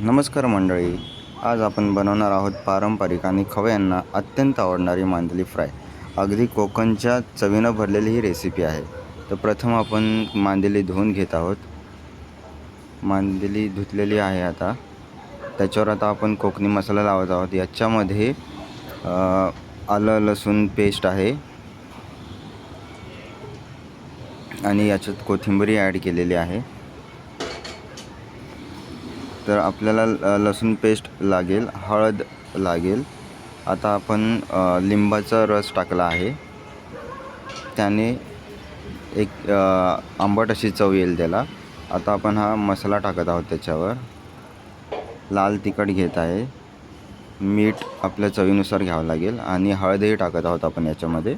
नमस्कार मंडळी आज आपण बनवणार आहोत पारंपरिक आणि खवयांना अत्यंत आवडणारी मांदली फ्राय. अगदी कोकणच्या चवीनं भरलेली ही रेसिपी आहे. तर प्रथम आपण मांदेली धुवून घेत आहोत. मांदेली धुतलेली आहे आता. त्याच्यावर आता आपण कोकणी मसाला लावत आहोत. याच्यामध्ये आलं लसूण पेस्ट आहे. आणि याच्यात कोथिंबीरी ॲड केलेली आहे. तर आपल्याला ल- लसूण पेस्ट लागेल हळद लागेल. आता आपण लिंबाचा रस टाकला आहे. त्याने एक आंबट अशी चव येईल त्याला. आता आपण हा मसाला टाकत आहोत त्याच्यावर. लाल तिखट घेत आहे. मीठ आपल्या चवीनुसार घ्यावं लागेल आणि हळदही टाकत आहोत आपण याच्यामध्ये.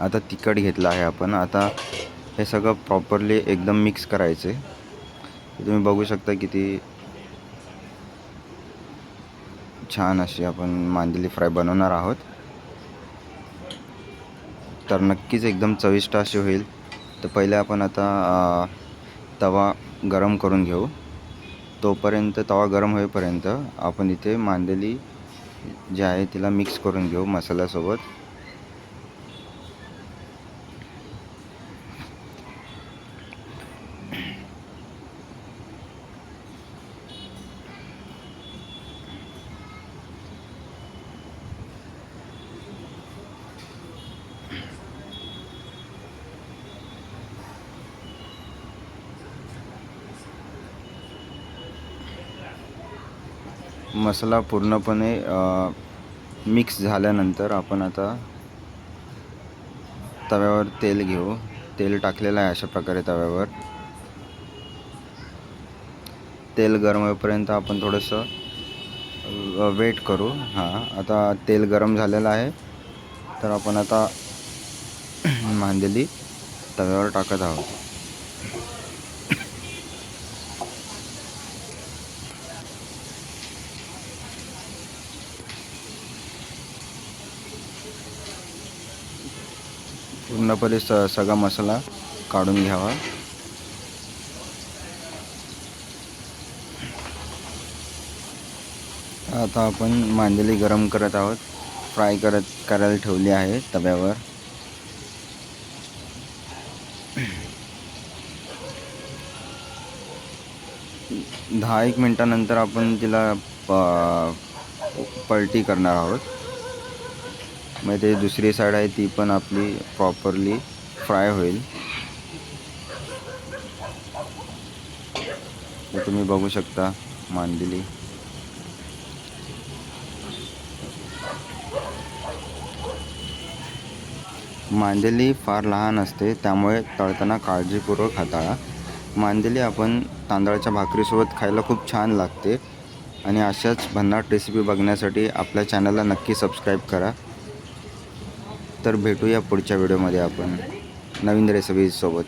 आता तिखट घेतलं आहे आपण. आता हे सगळं प्रॉपरली एकदम मिक्स करायचे तुम्ही बघू शकता किती छान अशी आपण मांदेली फ्राय बनवणार आहोत. तर नक्कीच एकदम चविष्ट अशी होईल. तर पहिले आपण आता तवा गरम करून घेऊ. तोपर्यंत तवा गरम होईपर्यंत आपण इथे मांदेली जी आहे तिला मिक्स करून घेऊ मसाल्यासोबत. मसाला पूर्णपणे मिक्स झाल्यानंतर आपण आता तव्यावर तेल घेऊ. तेल टाकलेलं आहे अशा प्रकारे तव्यावर. तेल गरम होईपर्यंत आपण थोडंसं वेट करू. हां आता तेल गरम झालेलं आहे. तर आपण आता मांदेली तव्यावर टाकत आहोत. पूर्णपणे स सगळा मसाला काढून घ्यावा. आता आपण मांदेली गरम करत आहोत. फ्राय करत करायला ठेवली आहे तव्यावर. दहा एक मिनटानंतर आपण तिला प पलटी करणार आहोत. मग ते दुसरी साईड आहे ती पण आपली प्रॉपरली फ्राय होईल. तुम्ही बघू शकता मांदेली मांदेली फार लहान असते त्यामुळे तळताना काळजीपूर्वक हाताळा. मांदेली आपण तांदळाच्या भाकरीसोबत खायला खूप छान लागते. आणि अशाच भन्नाट रेसिपी बघण्यासाठी आपल्या चॅनलला नक्की सबस्क्राईब करा. तर भेटूया पुढच्या व्हिडिओमध्ये आपण. नवीन रेसिपीजसोबत.